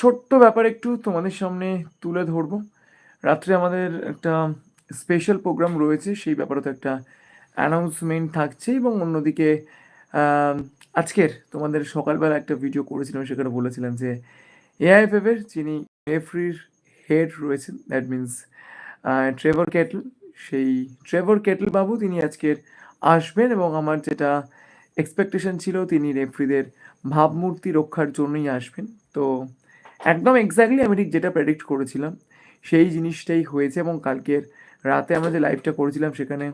ছোট্ট ব্যাপার একটু তোমাদের সামনে তুলে ধরবো। রাত্রে আমাদের একটা স্পেশাল প্রোগ্রাম রয়েছে, সেই ব্যাপারে তো একটা অ্যানাউন্সমেন্ট থাকছে এবং অন্যদিকে আজকের তোমাদের সকালবেলা একটা ভিডিও করেছিলাম, সেখানে বলেছিলাম যে এআইএফএফ এর যিনি রেফারির হেড রয়েছেন দ্যাট মিন্স ট্রেভর কেটল সেই ট্রেভর কেটল বাবু তিনি আজকের আসবেন এবং আমার যেটা এক্সপেকটেশন ছিল তিনি রেফারিদের ভাবমূর্তি রক্ষার জন্যই আসবেন। তো একদম এক্স্যাক্টলি আমি ঠিক যেটা প্রেডিক্ট করেছিলাম, সেই জিনিসটাই হয়েছে এবং কালকের রাতে আমরা যে লাইভটা করেছিলাম সেখানে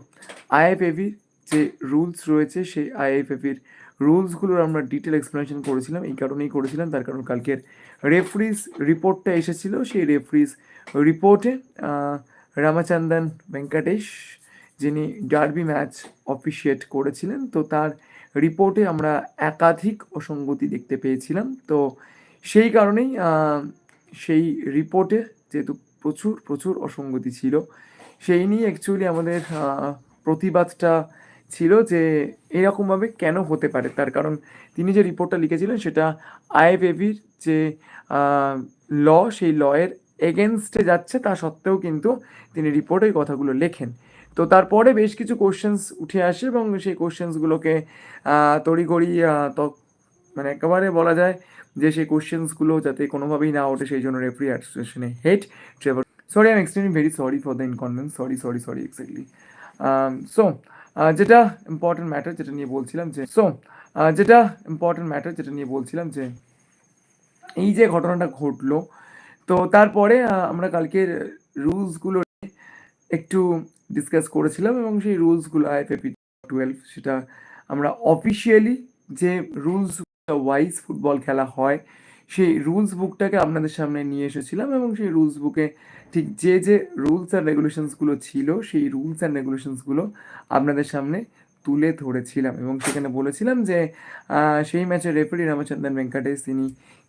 আইএফএভির যে রুলস রয়েছে, সেই আইএফএভির রুলসগুলোর আমরা ডিটেল এক্সপ্লেনেশন করেছিলাম, এই কারণেই করেছিলাম, তার কারণ কালকের রেফারিজ রিপোর্টটা এসেছিল, সেই রেফারিজ রিপোর্টে রামাচন্দন ভেঙ্কটেশ, যিনি ডার্বি ম্যাচ অফিসিয়েট করেছিলেন, তো তার রিপোর্টে আমরা একাধিক অসঙ্গতি দেখতে পেয়েছিলাম, তো সেই কারণেই সেই রিপোর্টে যেহেতু প্রচুর প্রচুর অসঙ্গতি ছিল, সেই নিয়ে অ্যাকচুয়ালি আমাদের প্রতিবাদটা ছিল যে এরকমভাবে কেন হতে পারে? তার কারণ তিনি যে রিপোর্টটা লিখেছিলেন সেটা আইএফএভির যে ল, সেই লয়ের এগেনস্টে যাচ্ছে, তা সত্ত্বেও কিন্তু তিনি রিপোর্টে কথাগুলো লেখেন। তো তারপরে বেশ কিছু কোশ্চেন্স উঠে আসে এবং সেই কোশ্চেন্সগুলোকে তড়িঘড়ি মানে একেবারে বলা যায় যে সেই কোশ্চেন্সগুলো যাতে কোনোভাবেই না ওঠে, সেই জন্য referee অ্যাসোসিয়েশনে head Trevor sorry I am extremely very sorry for the inconvenience sorry sorry sorry exactly so যেটা ইম্পর্টেন্ট ম্যাটার যেটা নিয়ে বলছিলাম যে সো যেটা ইম্পর্টেন্ট ম্যাটার যেটা নিয়ে বলছিলাম যে, এই যে ঘটনাটা ঘটলো, তো তারপরে আমরা কালকের রুলসগুলো একটু ডিসকাস করেছিলাম এবং সেই রুলসগুলো আইএফএপি টুয়েলভ সেটা আমরা অফিসিয়ালি যে রুলস ওয়াইজ ফুটবল খেলা হয়। সেই রুলস বুকটাকে আপনাদের সামনে নিয়ে এসেছিলাম এবং সেই রুলস বুকে ঠিক যে যে রুলস অ্যান্ড রেগুলেশনসগুলো ছিল, সেই রুলস অ্যান্ড রেগুলেশনসগুলো আপনাদের সামনে তুলে ধরেছিলাম এবং সেখানে বলেছিলাম যে সেই ম্যাচের রেফারি রামচন্দ্রন ভেঙ্কটেশ তিনি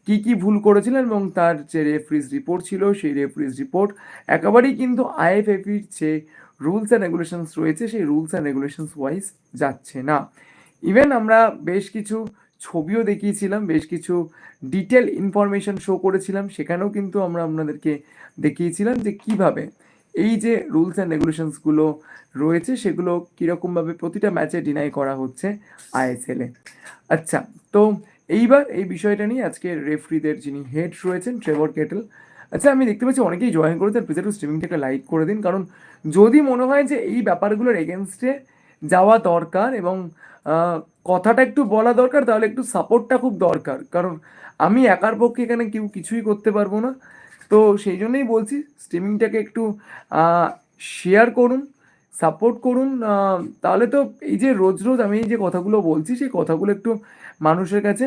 কি কি ভুল করেছিলেন এবং তার যে রেফারিজ রিপোর্ট ছিল, সেই রেফারিজ রিপোর্ট একেবারেই কিন্তু আইএফএফির যে রুলস অ্যান্ড রেগুলেশনস রয়েছে, সেই রুলস অ্যান্ড রেগুলেশনস ওয়াইজ যাচ্ছে না। ইভেন আমরা বেশ কিছু ছবিও দেখিয়েছিলাম, বেশ কিছু ডিটেল ইনফরমেশন শো করেছিলাম, সেখানেও কিন্তু আমরা আপনাদেরকে দেখিয়েছিলাম যে কীভাবে এই যে রুলস অ্যান্ড রেগুলেশনসগুলো রয়েছে, সেগুলো কীরকমভাবে প্রতিটা ম্যাচে ডিনাই করা হচ্ছে আইএসএলে আচ্ছা তো এইবার এই বিষয়টা নিয়ে আজকে রেফরিদের যিনি হেড রয়েছেন ট্রেভর কেটেল আচ্ছা আমি দেখতে পাচ্ছি অনেকেই জয়েন করেছেন প্লিজ একটু স্ট্রিমিংটাকে লাইক করে দিন, কারণ যদি মনে হয় যে এই ব্যাপারগুলোর এগেনস্টে যাওয়া দরকার এবং কথাটা একটু বলা দরকার, তাহলে একটু সাপোর্টটা খুব দরকার। কারণ আমি একার পক্ষে এখানে কেউ কিছুই করতে পারব না। তো সেই জন্যই বলছি স্ট্রিমিংটাকে একটু শেয়ার করুন সাপোর্ট করুন তাহলে তো এই যে রোজ রোজ আমি এই যে কথাগুলো বলছি, সেই কথাগুলো একটু মানুষের কাছে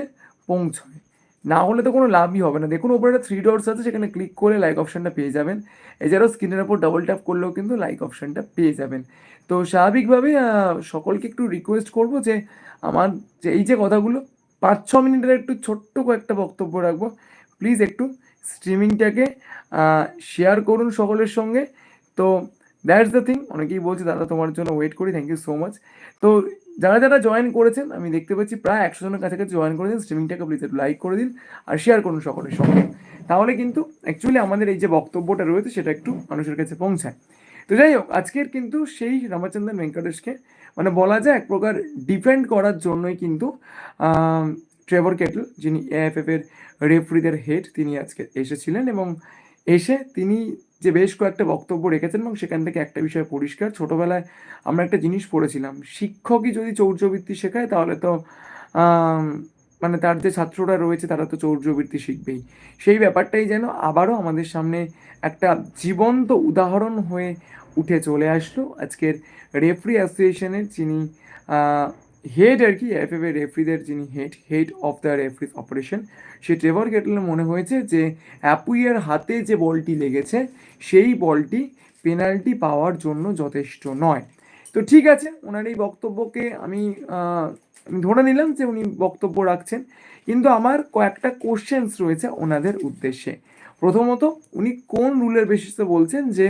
পৌঁছয়। না হলে তো কোনো লাভই হবে না। দেখুন, ওপরে একটা থ্রি ডটস আছে, সেখানে ক্লিক করে লাইক অপশানটা পেয়ে যাবেন। এছাড়াও স্ক্রিনের ওপর ডাবল ট্যাপ করলেও কিন্তু লাইক অপশানটা পেয়ে যাবেন। তো স্বাভাবিকভাবে সকলকে একটু রিকোয়েস্ট করব যে, আমার যে এই যে কথাগুলো পাঁচ ছ মিনিটের একটু ছোট্ট কয়েকটা বক্তব্য রাখব। প্লিজ একটু স্ট্রিমিংটাকে শেয়ার করুন সকলের সঙ্গে। তো দ্যাটস দ্য থিং অনেকেই বলছে, দাদা, তোমার জন্য ওয়েট করি থ্যাংক ইউ সো মাচ তো যারা যারা জয়েন করেছেন, আমি দেখতে পাচ্ছি প্রায় একশো জনের কাছাকাছি জয়েন করেছেন স্ট্রিমিংটাকে প্লিজ একটু লাইক করে দিন আর শেয়ার করুন সকলের সঙ্গে। তাহলে কিন্তু অ্যাকচুয়ালি আমাদের এই যে বক্তব্যটা রয়েছে, সেটা একটু মানুষের কাছে পৌঁছায়। তো যাই হোক, আজকের কিন্তু সেই রামচন্দ্রন ভেঙ্কটেশকে মানে বলা যায় এক প্রকার ডিফেন্ড করার জন্যই কিন্তু ট্রেভর কেটল যিনি এএফএফ এর রেফারিদের হেড তিনি আজকে এসেছিলেন এবং এসে তিনি যে বেশ কয়েকটা বক্তব্য রেখেছেন এবং সেখান থেকে একটা বিষয় পরিষ্কার। ছোটবেলায় আমরা একটা জিনিস পড়েছিলাম, শিক্ষকই যদি চৌর্যবৃত্তি শেখায় তাহলে তো মানে তার যে ছাত্ররা রয়েছে তারা তো চৌর্যবৃত্তি শিখবেই। সেই ব্যাপারটাই যেন আবারও আমাদের সামনে একটা জীবন্ত উদাহরণ হয়ে উঠে চলে আসলো আজকের রেফারি অ্যাসোসিয়েশনের, যিনি হেড আর কি এফ এফ এর রেফারিদের যিনি head head of the referees operation say Trevor কেটলের মনে হয়েছে যে অ্যাপুইয়ের হাতে যে বলটি লেগেছে, সেই বলটি পেনাল্টি পাওয়ার জন্য যথেষ্ট নয়। তো ঠিক আছে ওনার এই বক্তব্যকে আমি ধরে নিলাম যে উনি বক্তব্য রাখছেন, কিন্তু আমার কয়েকটা কোশ্চেন্স রয়েছে ওনাদের উদ্দেশ্যে। প্রথমত, উনি কোন রুলের বেসিসে বলছেন যে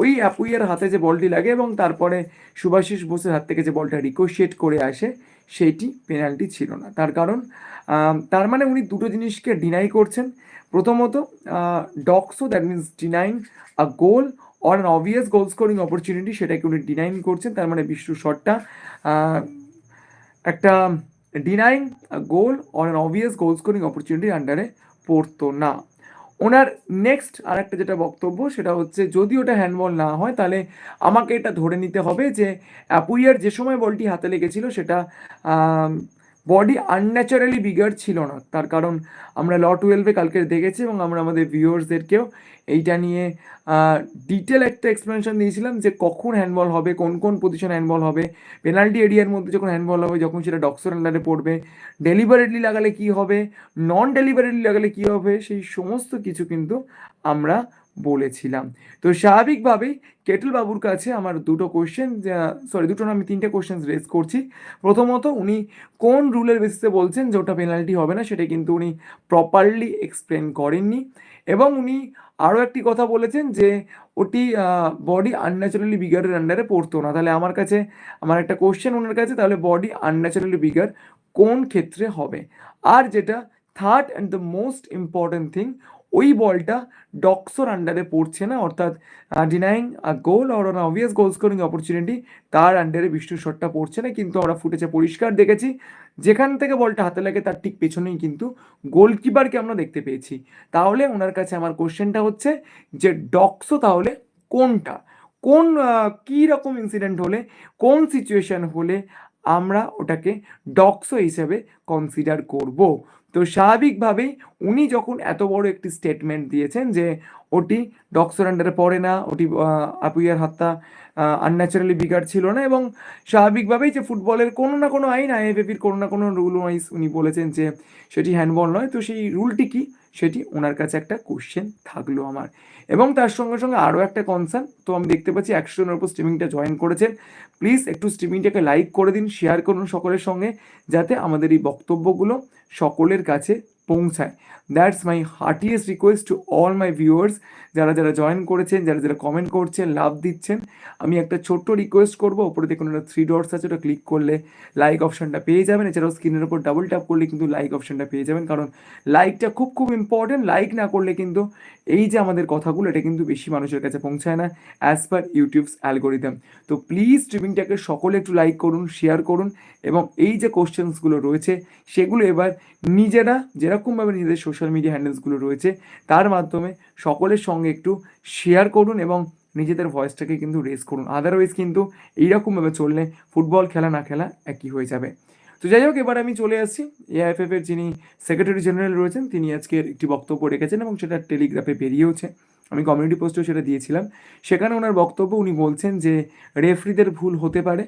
ওই অ্যাপুইয়ের হাতে যে বলটি লাগে এবং তারপরে সুভাষিস বোসের হাত থেকে যে বলটা রিকোশিয়েট করে আসে, সেইটি পেনাল্টি ছিল না। তার কারণ তার মানে উনি দুটো জিনিসকে ডিনাই করছেন। প্রথমত DOGSO that means denying a goal or an obvious goal scoring opportunity সেটাকে উনি ডিনাইন করছেন। তার মানে বিষ্ণু শটটা একটা denying goal or an obvious goal scoring অপরচুনিটির আন্ডারে পড়তো না। ওনার নেক্সট আর একটা যেটা বক্তব্য, সেটা হচ্ছে যদি ওটা হ্যান্ডবল না হয়, তাহলে আমাকে এটা ধরে নিতে হবে যে অ্যাপুইয়ার যে সময় বলটি হাতে লেগেছিল, সেটা বডি আনন্যাচারালি বিগার ছিল না। তার কারণ আমরা ল টুয়েলভে কালকে দেখেছি এবং আমরা আমাদের ভিউয়ার্সদেরকেও এইটা নিয়ে ডিটেল একটা এক্সপ্লেনেশন দিয়েছিলাম যে কখন হ্যান্ডবল হবে, কোন কোন পজিশন হ্যান্ডবল হবে। পেনাল্টি এরিয়ার মধ্যে যখন হ্যান্ডবল হবে, যখন সেটা ডক্সর আন্ডারে পড়বে ডেলিভারেটলি লাগালে কি হবে নন ডেলিভারেটলি লাগালে কি হবে, সেই সমস্ত কিছু কিন্তু আমরা বলেছিলাম। তো স্বাভাবিকভাবেই কেটল বাবুর কাছে আমার দুটো কোয়েশ্চেন সরি দুটো না, আমি তিনটে কোশ্চেন রেজ করছি। প্রথমত উনি কোন রুলের বেসিসে বলছেন যে ওটা পেনাল্টি হবে না, সেটা কিন্তু উনি প্রপারলি এক্সপ্লেন করেননি। এবং উনি আরও একটি কথা বলেছেন যে ওটি বডি আনন্যাচারালি বিগারের আন্ডারে পড়তো না। তাহলে আমার কাছে, আমার একটা কোয়েশ্চেন ওনার কাছে, তাহলে বডি আনন্যাচারালি বিগার কোন ক্ষেত্রে হবে? আর যেটা third and the most important thing ওই বলটা ডক্সোর আন্ডারে পড়ছে না? অর্থাৎ denying a goal or an obvious goal scoring opportunity তার আন্ডারে বিষ্ণু শটটা পড়ছে না, কিন্তু আমরা ফুটেছে পরিষ্কার দেখেছি। যেখান থেকে বলটা হাতে লাগে, তার ঠিক পেছনেই কিন্তু গোলকিপারকে আমরা দেখতে পেয়েছি। তাহলে ওনার কাছে আমার কোশ্চেনটা হচ্ছে যে, ডক্সো তাহলে কোনটা? কোন কী রকম ইনসিডেন্ট হলে, কোন সিচুয়েশন হলে আমরা ওটাকে ডক্সো হিসেবে কনসিডার করব। তো স্বাভাবিকভাবেই উনি যখন এত বড় একটি স্টেটমেন্ট দিয়েছেন যে, ওটি ডক্সোর আন্ডারে পড়ে না, ওটি আপুইয়ার হাতটা আনন্যাচারালি বিগার ছিল না। এবং স্বাভাবিকভাবেই যে ফুটবলের কোনো না কোনো আইন আইএফএফির কোনো না কোনো রুল ওয়াইজ উনি বলেছেন যে, সেটি হ্যান্ডবল নয়। তো সেই রুলটি কি? সেটি ওনার কাছে একটা কোশ্চেন থাকল আমার। এবং তার সঙ্গে সঙ্গে আরও একটা কনসার্ন তো আমি দেখতে পাচ্ছি একশো জনের উপর স্ট্রিমিংটা জয়েন করেছেন। প্লিজ একটু স্ট্রিমিংটাকে লাইক করে দিন শেয়ার করুন সকলের সঙ্গে, যাতে আমাদের এই বক্তব্যগুলো সকলের কাছে পৌঁছায়। That's my heartiest request to all my viewers যারা যারা জয়েন করেছেন, যারা যারা কমেন্ট করছেন লাভ দিচ্ছেন, আমি একটা ছোট্ট রিকোয়েস্ট করব। ওপরে দেখুন একটা থ্রি ডটস আছে, ওটা ক্লিক করলে লাইক অপশানটা পেয়ে যাবেন। এছাড়াও স্ক্রিনের উপর ডাবল ট্যাপ করলে কিন্তু লাইক অপশানটা পেয়ে যাবেন। কারণ লাইকটা খুব খুব ইম্পর্টেন্ট লাইক না করলে কিন্তু এই যে আমাদের কথাগুলো, এটা কিন্তু বেশি মানুষের কাছে পৌঁছায় না অ্যাজ পার ইউটিউবস অ্যালগোরিদম তো প্লিজ স্ট্রিমিংটাকে সকলে একটু লাইক করুন শেয়ার করুন এবং এই যে কোশ্চেন্সগুলো রয়েছে, সেগুলো এবার নিজেরা, যেরকমভাবে নিজেদের সোশ্যাল মিডিয়া হ্যান্ডেলসগুলো রয়েছে, তার মাধ্যমে সকলের সঙ্গে একটু শেয়ার করুন এবং নিজেদের ভয়েসটাকে কিন্তু রেস করুন। আদারওয়াইজ কিন্তু এইরকমভাবে চললে ফুটবল খেলা না খেলা একই হয়ে যাবে। তো যাই হোক, এবার আমি চলে আসছি। এআইএফএফ এর যিনি সেক্রেটারি জেনারেল রয়েছেন, তিনি আজকের একটি বক্তব্য রেখেছেন এবং সেটা টেলিগ্রাফে বেরিয়েওছে। আমি কমিউনিটি পোস্টেও সেটা দিয়েছিলাম। সেখানে ওনার বক্তব্য উনি বলছেন যে রেফরিদের ভুল হতে পারে।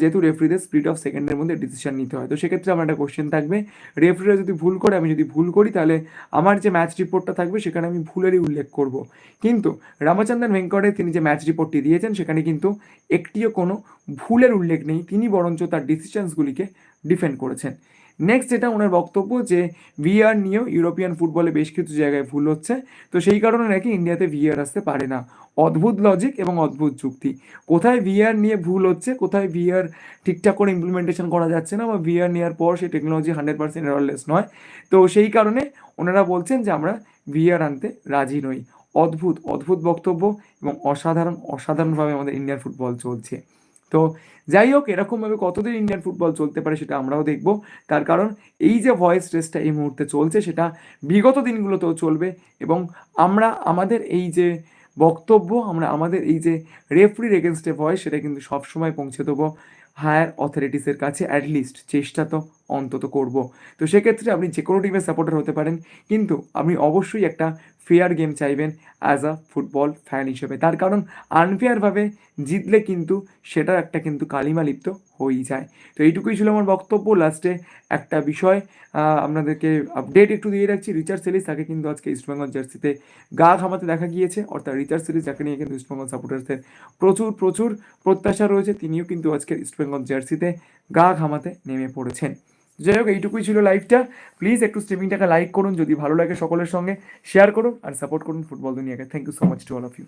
যেহেতু রেফরিদের স্পিড অফ সেকেন্ডের মধ্যে ডিসিশন নিতে হয়। তো সেক্ষেত্রে আমার একটা কোশ্চেন থাকবে রেফরিরা যদি ভুল করে, আমি যদি ভুল করি, তাহলে আমার যে ম্যাচ রিপোর্টটা থাকবে, সেখানে আমি ভুলেরই উল্লেখ করব। কিন্তু রামচন্দ্রন ভেঙ্কটে তিনি যে ম্যাচ রিপোর্টটি দিয়েছেন, সেখানে কিন্তু একটিও কোনো ভুলের উল্লেখ নেই। তিনি বরঞ্চ তার ডিসিশনসগুলিকে ডিফেন্ড করেছেন। নেক্সট যেটা ওনার বক্তব্য যে ভিআর নিয়েও ইউরোপিয়ান ফুটবলে বেশ কিছু জায়গায় ভুল হচ্ছে। তো সেই কারণে নাকি ইন্ডিয়াতে ভিআর আসতে পারে না। অদ্ভুত লজিক এবং অদ্ভুত যুক্তি। কোথায় ভিআর নিয়ে ভুল হচ্ছে, কোথায় ভিআর ঠিকঠাক করে ইমপ্লিমেন্টেশন করা যাচ্ছে না বা ভিআর নেওয়ার পর সেই টেকনোলজি হান্ড্রেড পার্সেন্ট এরলেস নয়। তো সেই কারণে ওনারা বলছেন যে আমরা ভিআর আনতে রাজি নই। অদ্ভুত অদ্ভুত বক্তব্য এবং অসাধারণ, অসাধারণভাবে আমাদের ইন্ডিয়ান ফুটবল চলছে। তো যাই হোক, এরকমভাবে কতদিন ইন্ডিয়ান ফুটবল চলতে পারে সেটা আমরাও দেখব। তার কারণ এই যে ভয়েস রেসটা এই মুহূর্তে চলছে, সেটা বিগত দিনগুলোতেও চলবে এবং আমরা, আমাদের এই যে বক্তব্য আমরা আমাদের এই যে রেফরির এগেনস্টে ভয় সেটা কিন্তু সবসময় পৌঁছে দেবো হায়ার অথরিটিসের কাছে অ্যাটলিস্ট চেষ্টা তো অন্তত করব। তো সেক্ষেত্রে আপনি যে কোনো টিমের সাপোর্টার হতে পারেন, কিন্তু আপনি অবশ্যই একটা ফেয়ার গেম চাইবেন অ্যাজ আ ফুটবল ফ্যান হিসেবে। তার কারণ আনফেয়ারভাবে জিতলে কিন্তু সেটার একটা কিন্তু কালিমা লিপ্ত হয়েই যায়। তো এইটুকুই ছিল আমার বক্তব্য। লাস্টে একটা বিষয় আপনাদেরকে আপডেট একটু দিয়ে রাখছি। রিচার্জ সিরিজ তাকে কিন্তু আজকে ইস্টবেঙ্গল জার্সিতে গা ঘামাতে দেখা গিয়েছে। অর্থাৎ রিচার্জ সিরিজ যাকে নিয়ে কিন্তু ইস্টবেঙ্গল সাপোর্টার্সদের প্রচুর প্রচুর প্রত্যাশা রয়েছে। তিনিও কিন্তু আজকে ইস্টবেঙ্গল জার্সিতে গা ঘামাতে নেমে পড়েছেন। যাই হোক, এইটুকুই ছিল লাইভটা প্লিজ একটু স্ট্রিমিংটাকে লাইক করুন, যদি ভালো লাগে সকলের সঙ্গে শেয়ার করুন আর সাপোর্ট করুন ফুটবল দুনিয়াকে। Thank you so much to all of you